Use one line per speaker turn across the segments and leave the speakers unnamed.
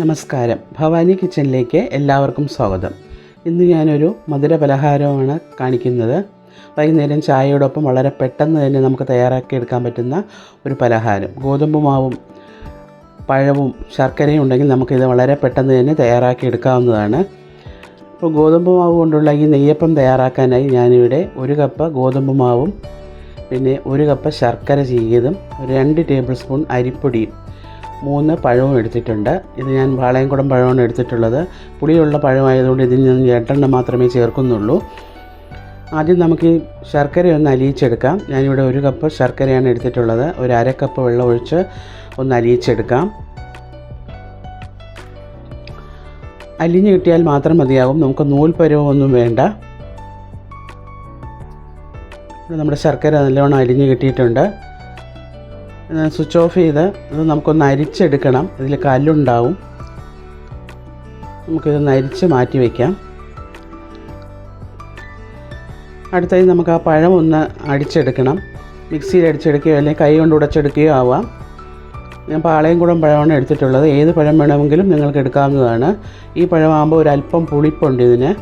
നമസ്കാരം. ഭവാനി കിച്ചണിലേക്ക് എല്ലാവർക്കും സ്വാഗതം. ഇന്ന് ഞാനൊരു മധുര പലഹാരമാണ് കാണിക്കുന്നത്. വൈകുന്നേരം ചായയോടൊപ്പം വളരെ പെട്ടെന്ന് തന്നെ നമുക്ക് തയ്യാറാക്കി എടുക്കാൻ പറ്റുന്ന ഒരു പലഹാരം. ഗോതമ്പ് മാവും പഴവും ശർക്കരയും ഉണ്ടെങ്കിൽ നമുക്കിത് വളരെ പെട്ടെന്ന് തന്നെ തയ്യാറാക്കി എടുക്കാവുന്നതാണ്. ഇപ്പോൾ ഗോതമ്പ് മാവ് കൊണ്ടുള്ള ഈ നെയ്യപ്പം തയ്യാറാക്കാനായി ഞാനിവിടെ ഒരു കപ്പ് ഗോതമ്പ് മാവും പിന്നെ ഒരു കപ്പ് ശർക്കര ചീകിയതും ഒരു രണ്ട് ടേബിൾ സ്പൂൺ അരിപ്പൊടിയും മൂന്ന് പഴവും എടുത്തിട്ടുണ്ട്. ഇത് ഞാൻ വാളയംകുടം പഴമാണ് എടുത്തിട്ടുള്ളത്. പുളിയുള്ള പഴമായതുകൊണ്ട് ഇതിൽ നിന്ന് എട്ടെണ്ണം മാത്രമേ ചേർക്കുന്നുള്ളൂ. ആദ്യം നമുക്ക് ഈ ശർക്കര ഒന്ന് അലിയിച്ചെടുക്കാം. ഞാനിവിടെ ഒരു കപ്പ് ശർക്കരയാണ് എടുത്തിട്ടുള്ളത്. ഒരു അര കപ്പ് വെള്ളം ഒഴിച്ച് ഒന്ന് അലിയിച്ചെടുക്കാം. അലിഞ്ഞ് കിട്ടിയാൽ മാത്രം മതിയാകും നമുക്ക് നൂൽ ഒന്നും വേണ്ട. നമ്മുടെ ശർക്കര നല്ലവണ്ണം അരിഞ്ഞ് കിട്ടിയിട്ടുണ്ട്. സ്വിച്ച് ഓഫ് ചെയ്ത് ഇത് നമുക്കൊന്ന് അരിച്ചെടുക്കണം. ഇതിൽ കല്ലുണ്ടാവും. നമുക്കിതൊന്ന് അരിച്ച് മാറ്റി വയ്ക്കാം അടുത്തായി നമുക്ക് ആ പഴം ഒന്ന് അടിച്ചെടുക്കണം. മിക്സിയിൽ അടിച്ചെടുക്കുകയോ അല്ലെങ്കിൽ കൈ കൊണ്ട് ഉടച്ചെടുക്കുകയോ ആവാം. ഞാൻ പാളയംകുളം പഴമാണ് എടുത്തിട്ടുള്ളത്. ഏത് പഴം വേണമെങ്കിലും നിങ്ങൾക്ക് എടുക്കാവുന്നതാണ്. ഈ പഴമാകുമ്പോൾ ഒരല്പം പുളിപ്പുണ്ട് ഇതിന്.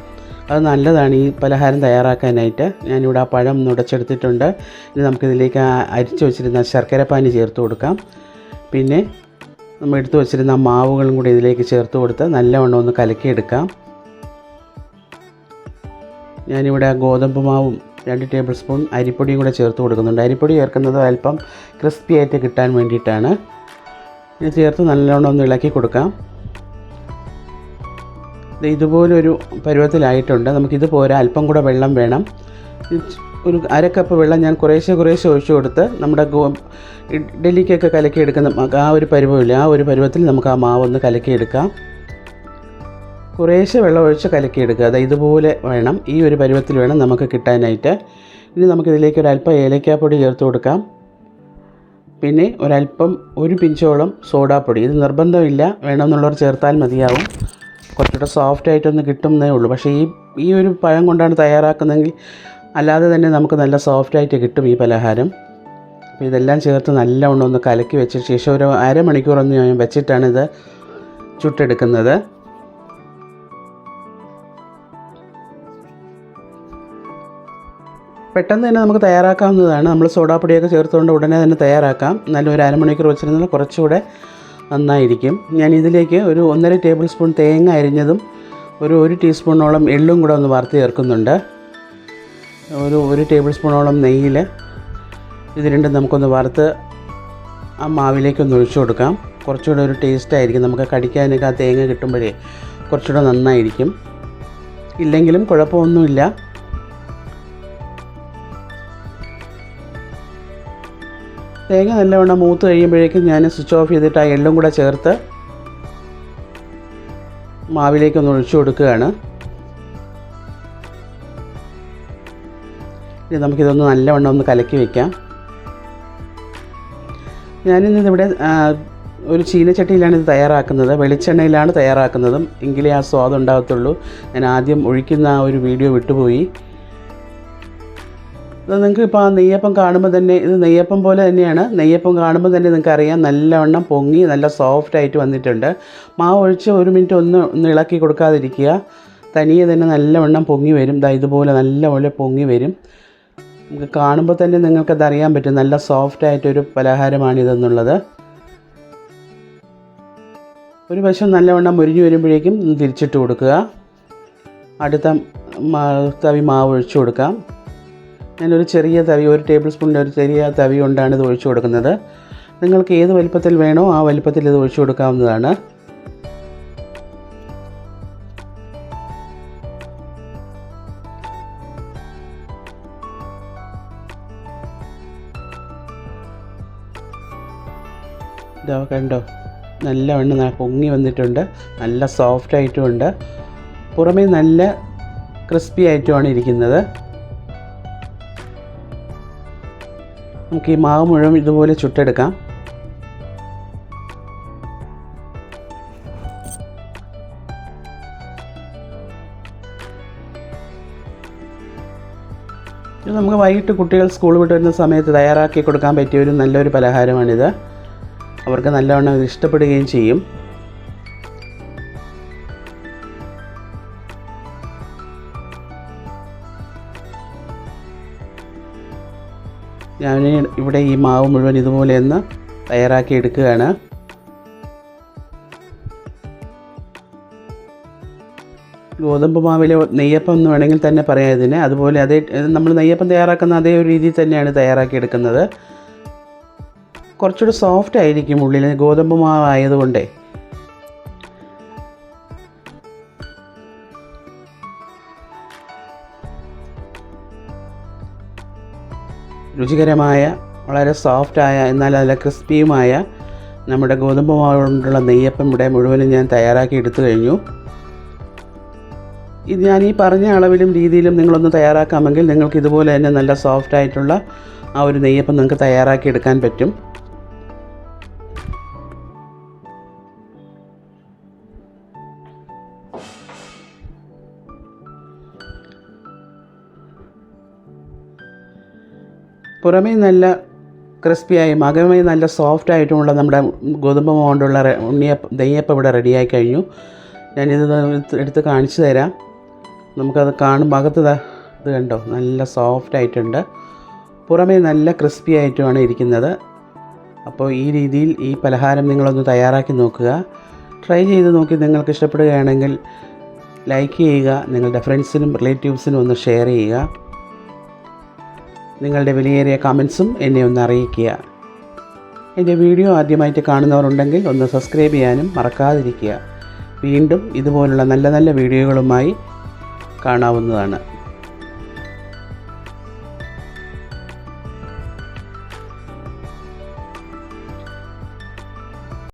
അത് നല്ലതാണ് ഈ പലഹാരം തയ്യാറാക്കാനായിട്ട്. ഞാനിവിടെ ആ പഴം ഒന്ന് ഉടച്ചെടുത്തിട്ടുണ്ട്. ഇനി നമുക്കിതിലേക്ക് അരിച്ചു വെച്ചിരുന്ന ശർക്കരപ്പാനി ചേർത്ത് കൊടുക്കാം. പിന്നെ നമ്മൾ എടുത്തു വെച്ചിരുന്ന മാവുകളും കൂടി ഇതിലേക്ക് ചേർത്ത് കൊടുത്ത് നല്ലവണ്ണം ഒന്ന് കലക്കിയെടുക്കാം. ഞാനിവിടെ ഗോതമ്പ് മാവും രണ്ട് ടേബിൾ സ്പൂൺ അരിപ്പൊടിയും കൂടെ ചേർത്ത് കൊടുക്കുന്നുണ്ട്. അരിപ്പൊടി ചേർക്കുന്നത് അല്പം ക്രിസ്പി ആയിട്ട് കിട്ടാൻ വേണ്ടിയിട്ടാണ്. ഇത് ചേർത്ത് നല്ലവണ്ണം ഒന്ന് ഇളക്കി കൊടുക്കാം. ഇതുപോലൊരു പരുവത്തിലായിട്ടുണ്ട്. നമുക്കിത് പോരാ. അല്പം കൂടെ വെള്ളം വേണം. ഒരു അര കപ്പ് വെള്ളം ഞാൻ കുറേശ്ശെ കുറേശ്ശെ ഒഴിച്ചു കൊടുത്ത് നമ്മുടെ ഗോ ഇഡ്ഡലിക്കൊക്കെ കലക്കിയെടുക്കുന്ന ആ ഒരു പരുവമില്ല ആ ഒരു പരുവത്തിൽ നമുക്ക് ആ മാവൊന്ന് കലക്കിയെടുക്കാം. കുറേശ്ശെ വെള്ളം ഒഴിച്ച് കലക്കിയെടുക്കുക. അത് ഇതുപോലെ വേണം. ഈ ഒരു പരുവത്തിൽ വേണം നമുക്ക് കിട്ടാനായിട്ട്. ഇനി നമുക്കിതിലേക്ക് അല്പം ഏലക്കാപ്പൊടി ചേർത്ത് കൊടുക്കാം. പിന്നെ ഒരല്പം ഒരു പിഞ്ചോളം സോഡാപ്പൊടി. ഇത് നിർബന്ധമില്ല. വേണമെന്നുള്ളവർ ചേർത്താൽ മതിയാവും. കുറച്ചുകൂടെ സോഫ്റ്റ് ആയിട്ടൊന്ന് കിട്ടുന്നേ ഉള്ളൂ. പക്ഷേ ഈ ഈ ഒരു പഴം കൊണ്ടാണ് തയ്യാറാക്കുന്നതെങ്കിൽ അല്ലാതെ തന്നെ നമുക്ക് നല്ല സോഫ്റ്റ് ആയിട്ട് കിട്ടും ഈ പലഹാരം. അപ്പോൾ ഇതെല്ലാം ചേർത്ത് നല്ലവണ്ണം ഒന്ന് കലക്കി വെച്ച ശേഷം ഒരു അരമണിക്കൂറൊന്ന് ഞാൻ വെച്ചിട്ടാണ് ഇത് ചുട്ടെടുക്കുന്നത്. പെട്ടെന്ന് തന്നെ നമുക്ക് തയ്യാറാക്കാവുന്നതാണ്. നമ്മൾ സോഡാപ്പൊടിയൊക്കെ ചേർത്തുകൊണ്ട് ഉടനെ തന്നെ തയ്യാറാക്കാം. എന്നാലും ഒരു അരമണിക്കൂർ വെച്ചിരുന്നാൽ കുറച്ചുകൂടെ നന്നായിരിക്കും. ഞാൻ ഇതിലേക്ക് ഒരു ഒന്നര ടേബിൾ സ്പൂൺ തേങ്ങ അരിഞ്ഞതും ഒരു ഒരു ടീസ്പൂണോളം എള്ളും കൂടെ ഒന്ന് വറുത്ത് ചേർക്കുന്നുണ്ട്. ഒരു ഒരു ടേബിൾ സ്പൂണോളം നെയ്യിൽ ഇത് രണ്ടും നമുക്കൊന്ന് വറുത്ത് ആ മാവിലേക്കൊന്ന് ഒഴിച്ചു കൊടുക്കാം. കുറച്ചുകൂടെ ഒരു ടേസ്റ്റ് ആയിരിക്കും. നമുക്ക് കടിക്കാനൊക്കെ ആ തേങ്ങ കിട്ടുമ്പോഴേ കുറച്ചുകൂടെ നന്നായിരിക്കും. ഇല്ലെങ്കിലും കുഴപ്പമൊന്നുമില്ല. തേങ്ങ നല്ലവണ്ണം മൂത്ത് കഴിയുമ്പോഴേക്കും ഞാൻ സ്വിച്ച് ഓഫ് ചെയ്തിട്ട് ആ എള്ളും കൂടെ ചേർത്ത് മാവിലേക്കൊന്ന് ഒഴിച്ചു കൊടുക്കുകയാണ്. ഇനി നമുക്കിതൊന്ന് നല്ലവണ്ണം ഒന്ന് കലക്കി വയ്ക്കാം ഞാനിന്നിവിടെ ഒരു ചീനച്ചട്ടിയിലാണ് ഇത് തയ്യാറാക്കുന്നത്. വെളിച്ചെണ്ണയിലാണ് തയ്യാറാക്കുന്നതും. എങ്കിലേ ആ സ്വാദ് ഉണ്ടാകത്തുള്ളൂ. ഞാൻ ആദ്യം ഒഴിക്കുന്ന ആ ഒരു വീഡിയോ വിട്ടുപോയി. നിങ്ങൾക്ക് ഇപ്പോൾ ആ നെയ്യപ്പം കാണുമ്പോൾ തന്നെ ഇത് നെയ്യപ്പം പോലെ തന്നെയാണ്. നെയ്യപ്പം കാണുമ്പോൾ തന്നെ നിങ്ങൾക്ക് അറിയാം നല്ലവണ്ണം പൊങ്ങി നല്ല സോഫ്റ്റ് ആയിട്ട് വന്നിട്ടുണ്ട്. മാവ് ഒഴിച്ച് ഒരു മിനിറ്റ് ഒന്ന് ഒന്ന് ഇളക്കി കൊടുക്കാതിരിക്കുക. തനിയെ തന്നെ നല്ലവണ്ണം പൊങ്ങി വരും. ദാ ഇതുപോലെ നല്ലപോലെ പൊങ്ങി വരും. നമുക്ക് കാണുമ്പോൾ തന്നെ നിങ്ങൾക്കത് അറിയാൻ പറ്റും. നല്ല സോഫ്റ്റ് ആയിട്ടൊരു പലഹാരമാണിതെന്നുള്ളത്. ഒരു വശം നല്ലവണ്ണം മുരിഞ്ഞു വരുമ്പോഴേക്കും തിരിച്ചിട്ട് കൊടുക്കുക. അടുത്ത തവി മാവ് ഒഴിച്ചു കൊടുക്കാം. ഞാനൊരു ചെറിയ തവി ഒരു ടേബിൾ സ്പൂണിന്റെ ഒരു ചെറിയ തവി കൊണ്ടാണ് ഇത് ഒഴിച്ചു കൊടുക്കുന്നത്. നിങ്ങൾക്ക് ഏത് വലിപ്പത്തിൽ വേണോ ആ വലിപ്പത്തിൽ ഇത് ഒഴിച്ചു കൊടുക്കാവുന്നതാണ്. ഇതാ കണ്ടോ? നല്ലവണ്ണം പൊങ്ങി വന്നിട്ടുണ്ട്. നല്ല സോഫ്റ്റ് ആയിട്ടുമുണ്ട് പുറമേ നല്ല ക്രിസ്പി ആയിട്ടുമാണ് ഇരിക്കുന്നത്. നമുക്ക് ഈ മാവ് മുഴുവൻ ഇതുപോലെ ചുട്ടെടുക്കാം. ഇത് നമുക്ക് വൈകിട്ട് കുട്ടികൾ സ്കൂൾ വിട്ട് വരുന്ന സമയത്ത് തയ്യാറാക്കി കൊടുക്കാൻ പറ്റിയ ഒരു നല്ലൊരു പലഹാരമാണിത്. അവർക്ക് നല്ലവണ്ണം ഇത് ഇഷ്ടപ്പെടുകയും ചെയ്യും. ഞാൻ ഇവിടെ ഈ മാവ് മുഴുവൻ ഇതുപോലെ ഒന്ന് തയ്യാറാക്കി എടുക്കുകയാണ്. ഗോതമ്പ് മാവിലെ നെയ്യപ്പം എന്ന് വേണമെങ്കിൽ തന്നെ പറയാം ഇതിന്. അതുപോലെ അതേ നമ്മൾ നെയ്യപ്പം തയ്യാറാക്കുന്ന അതേ ഒരു രീതിയിൽ തന്നെയാണ് തയ്യാറാക്കി എടുക്കുന്നത്. കുറച്ചുകൂടി സോഫ്റ്റ് ആയിരിക്കും ഉള്ളിൽ ഗോതമ്പ് മാവ് രുചികരമായ വളരെ സോഫ്റ്റായ എന്നാൽ നല്ല ക്രിസ്പിയുമായ നമ്മുടെ ഗോതമ്പ് മാവ് കൊണ്ടുള്ള നെയ്യപ്പം ഇവിടെ മുഴുവനും ഞാൻ തയ്യാറാക്കി എടുത്തു കഴിഞ്ഞു. ഇത് ഞാൻ ഈ പറഞ്ഞ അളവിലും രീതിയിലും നിങ്ങളൊന്ന് തയ്യാറാക്കാമെങ്കിൽ നിങ്ങൾക്ക് ഇതുപോലെ തന്നെ നല്ല സോഫ്റ്റ് ആയിട്ടുള്ള ആ ഒരു നെയ്യപ്പം നിങ്ങൾക്ക് തയ്യാറാക്കി എടുക്കാൻ പറ്റും. പുറമേ നല്ല ക്രിസ്പിയായും അകമേ നല്ല സോഫ്റ്റ് ആയിട്ടുമുള്ള നമ്മുടെ ഗോതമ്പ് കൊണ്ടുള്ള ഉണ്ണിയപ്പം നെയ്യപ്പം ഇവിടെ റെഡിയായി കഴിഞ്ഞു. ഞാനിത് എടുത്ത് കാണിച്ചു തരാം. നമുക്കത് കാണുമ്പോൾ അകത്ത് ഇത് കണ്ടോ? നല്ല സോഫ്റ്റ് ആയിട്ടുണ്ട് പുറമേ നല്ല ക്രിസ്പി ആയിട്ടുമാണ് ഇരിക്കുന്നത്. അപ്പോൾ ഈ രീതിയിൽ ഈ പലഹാരം നിങ്ങളൊന്ന് തയ്യാറാക്കി നോക്കുക. ട്രൈ ചെയ്ത് നോക്കി നിങ്ങൾക്ക് ഇഷ്ടപ്പെടുകയാണെങ്കിൽ ലൈക്ക് ചെയ്യുക നിങ്ങളുടെ ഫ്രണ്ട്സിനും റിലേറ്റീവ്സിനും ഒന്ന് ഷെയർ ചെയ്യുക. നിങ്ങളുടെ വിലയേറിയ കമൻസും എന്നെ ഒന്ന് അറിയിക്കുക. എന്റെ വീഡിയോ ആദ്യമായിട്ട് കാണുന്നവരുണ്ടെങ്കിൽ ഒന്ന് സബ്സ്ക്രൈബ് ചെയ്യാനും മറക്കാതിരിക്കുക. വീണ്ടും ഇതുപോലുള്ള നല്ല നല്ല വീഡിയോകളുമായി കാണാവുന്നതാണ്.